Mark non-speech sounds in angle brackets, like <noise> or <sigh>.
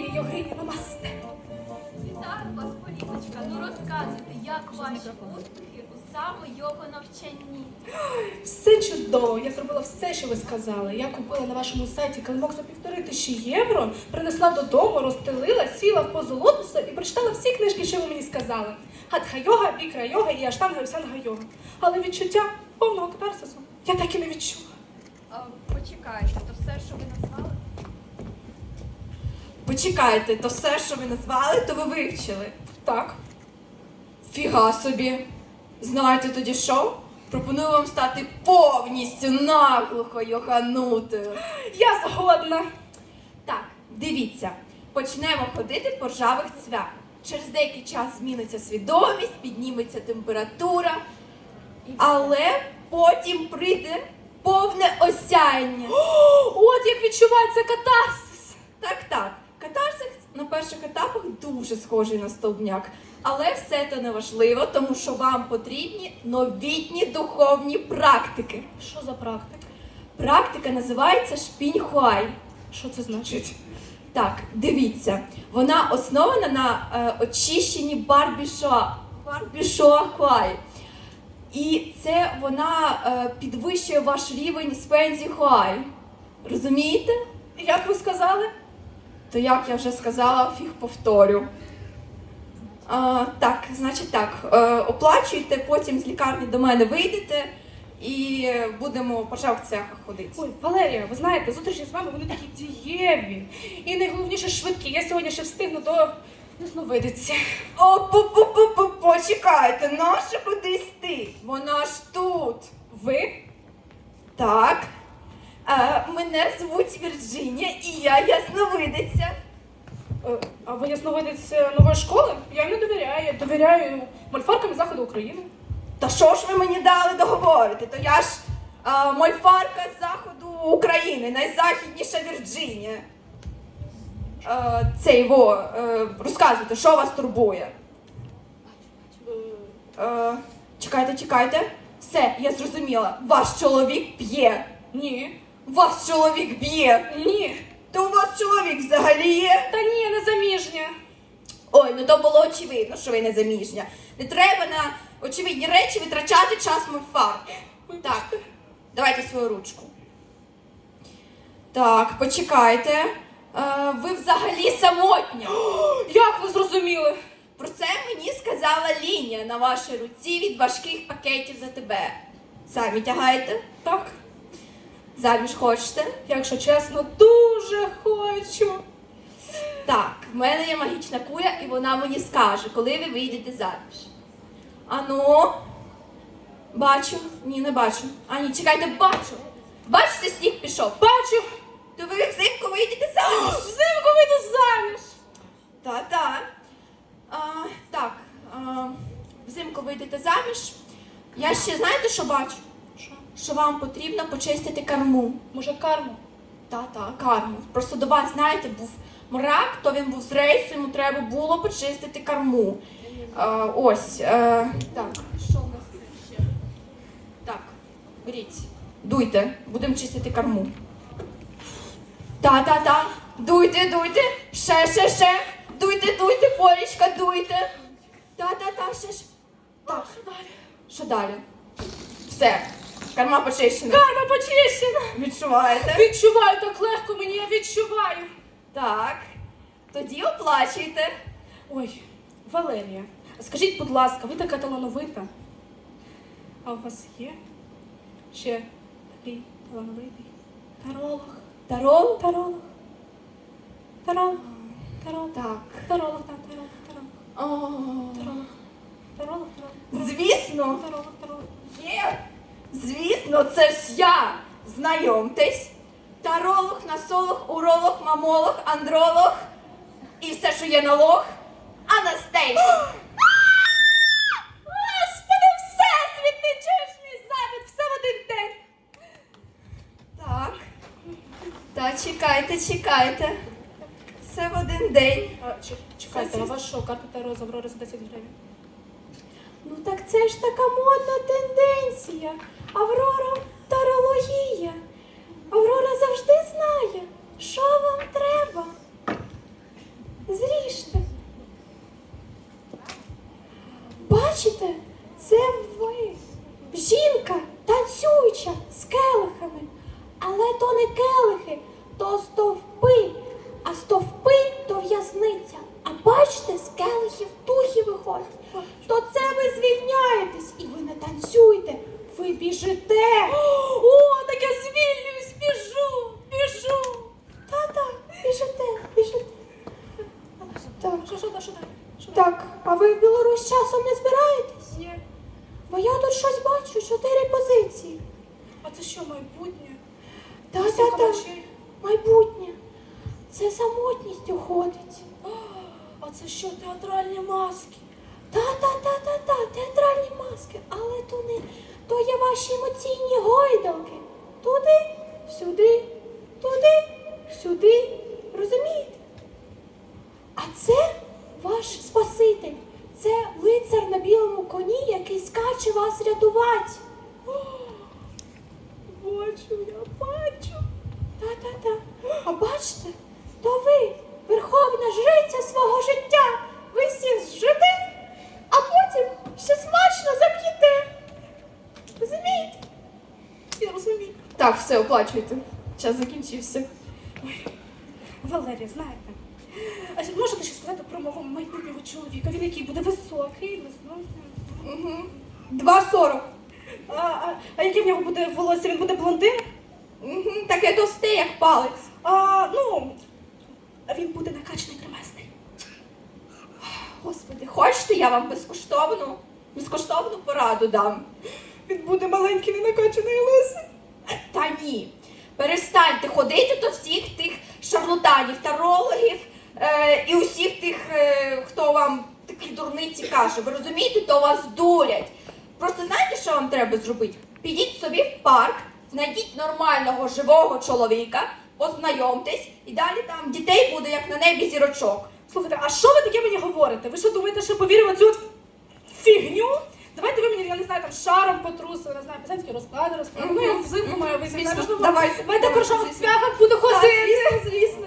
Богині йогині намасте. Вітаю вас, Політочка. Ну розказуйте, як ваші успіхи у саме його навчанні. Все чудово, я зробила все, що ви сказали. Я купила на вашому сайті калимок за півтори тисячі євро, принесла додому, розстелила, сіла в позу лотоса і прочитала всі книжки, що ви мені сказали. Хатха йога, вікра йога і аштанга усянга йога. Але відчуття повного катарсису я так і не відчула. А, Почекайте, то все, що ви назвали. Почекайте, то все, що ви назвали, то ви вивчили. Так. Фіга собі. Знаєте тоді що? Пропоную вам стати повністю наглухо йоханутою. Я згодна. Так, дивіться, почнемо ходити по ржавих цвях. Через деякий час зміниться свідомість, підніметься температура, але потім прийде повне осяяння. От як відчувається катарсис. Так, так. Катарсис на перших етапах дуже схожий на стовбняк. Але все це не важливо, тому що вам потрібні новітні духовні практики. Що за практика? Практика називається шпіньхуай. Що це значить? Так, дивіться, вона основана на е, очищенні барбішоа. Барбішоахуай. І це вона е, підвищує ваш рівень спензіхуай. Розумієте? Як ви сказали? То як я вже сказала, фіг повторю. А, так, значить так, е, оплачуйте, потім з лікарні до мене вийдете і будемо по цехах ходити. Ой, Валерія, ви знаєте, зустрічі з вами вони такі дієві. І найголовніше швидкі. Я сьогодні ще встигну до ясновидиці. О, пу-пу-пу-пу, почекайте, наша кудись ти? Вона ж тут. Ви? Так. А, мене звуть Вірджинія і я ясновидиця. Е, А ви ясновидець е, нової школи? Я не довіряю. Я довіряю мольфаркам заходу України. Та що ж ви мені дали договорити? То я ж а, мольфарка з заходу України, найзахідніша Вірджинія. А, цей во, е, розказуйте, що вас турбує? Е, Е, чекайте, чекайте. Все, я зрозуміла. Ваш чоловік п'є. Ні. Ваш чоловік б'є. Ні. То у вас чоловік взагалі є? Та ні, я не заміжня. Ой, ну то було очевидно, що ви не заміжня. Не треба на очевидні речі витрачати час мольфарки. Так, давайте свою ручку. Так, почекайте. Е, ви взагалі самотня. Як ви зрозуміли? Про це мені сказала лінія на вашій руці від важких пакетів за тебе. Самі тягаєте? Так, Заміж хочете? якщо чесно, дуже хочу. Так, в мене є магічна куля, і вона мені скаже, коли ви вийдете заміж. Ану. Бачу. Ні, не бачу. А ні, чекайте, бачу. Бачите, сніг пішов. Бачу, То ви взимку вийдете заміж. взимку вийду заміж. Та-та. Так, а, взимку вийдете заміж. Я ще знаєте, що бачу? Що? Вам потрібно почистити корму. Може, карму? Та-та, карму. Просто до вас, знаєте, був мрак, то він був з рейсу, йому треба було почистити корму. Е, ось. Е, так, що в нас тут ще? Так, беріть, дуйте, будемо чистити корму. Та-та-та, дуйте, дуйте, ще, ще, ще. Дуйте, дуйте, полічка, дуйте. Та-та-та, ще ж. Так, що далі? Все, корма почищена. Карма почищена. Відчуваєте? Відчуваю так легко мені, я відчуваю. Так, тоді оплачуйте. Ой, Валерія, скажіть, будь ласка, ви така талановита. А у вас є ще такий талановитий таролог? Тарол? Таролог. Таролог. Таролог. Так. Таролог, так, таролог, таролог. Таролог. Таролог, таролог. звісно, Таролог, таролог. Звісно, це ж я. Знайомтесь. Таролог, насолог, уролог, мамолог, андролог і все, що є налог. Анастейша. <gasps> Господи, все світи, чуєш мій запит, все в один день. Так. Та чекайте, чекайте. Все в один день. А, чекайте, а що, карта Таро за 10 гривень? Ну так це ж така модна тенденція. Аврора тарологія. Аврора завжди знає, що вам треба. Зріжте. Бачите, це ви. Жінка танцююча з келихами. Але то не келихи, то стовпи, а стовпи то в'язниця. А бачите, з келихів тухи виходять. Так, а ви в Білорусь часом не збираєтесь? Ні. Бо я тут щось бачу, чотири позиції. А це що, майбутнє? Та-та-та, Калачі? майбутнє. Це самотність уходить. А це що, театральні маски? Та-та-та-та-та, театральні маски, але то не то є ваші емоційні гойдалки. Туди, сюди, туди, сюди. Розумієте? А це ваш Спаситель. Це лицар на білому коні, який скаче вас рятувати. Бачу, я бачу. Та-та-та. А бачите, то ви, верховна жриця свого життя. Ви всіх зжите, а потім ще смачно заб'єте. Розумієте? Я розумію. Так, все, оплачуйте. Час закінчився. Валерія, знаєте, а ще можете щось сказати про мого майбутнього чоловіка? Він який буде високий, високий. Угу. 2,40. А, а, а яке в нього буде волосся? Він буде блондин? Угу. Таке товсте, як палець. А, ну, він буде накачаний кремезний. Господи, хочете, я вам безкоштовну, безкоштовну пораду дам? Він буде маленький, не накачаний лисий. Та ні. Перестаньте ходити до всіх тих шарлатанів, тарологів е, і усіх тих, е, хто вам такі дурниці каже. Ви розумієте, то вас дурять. Просто знаєте, що вам треба зробити? Підіть собі в парк, знайдіть нормального живого чоловіка, познайомтесь, і далі там дітей буде як на небі зірочок. Слухайте, а що ви таке мені говорите? Ви що думаєте, що повірю в цю фігню? Давайте ви мені, я не знаю, там шаром потрусили, не знаю, писанські розклади розклади. Ну, я взимку маю Можливо, давайте, Давайте давайте, в цвяхах буду ходити. звісно, звісно.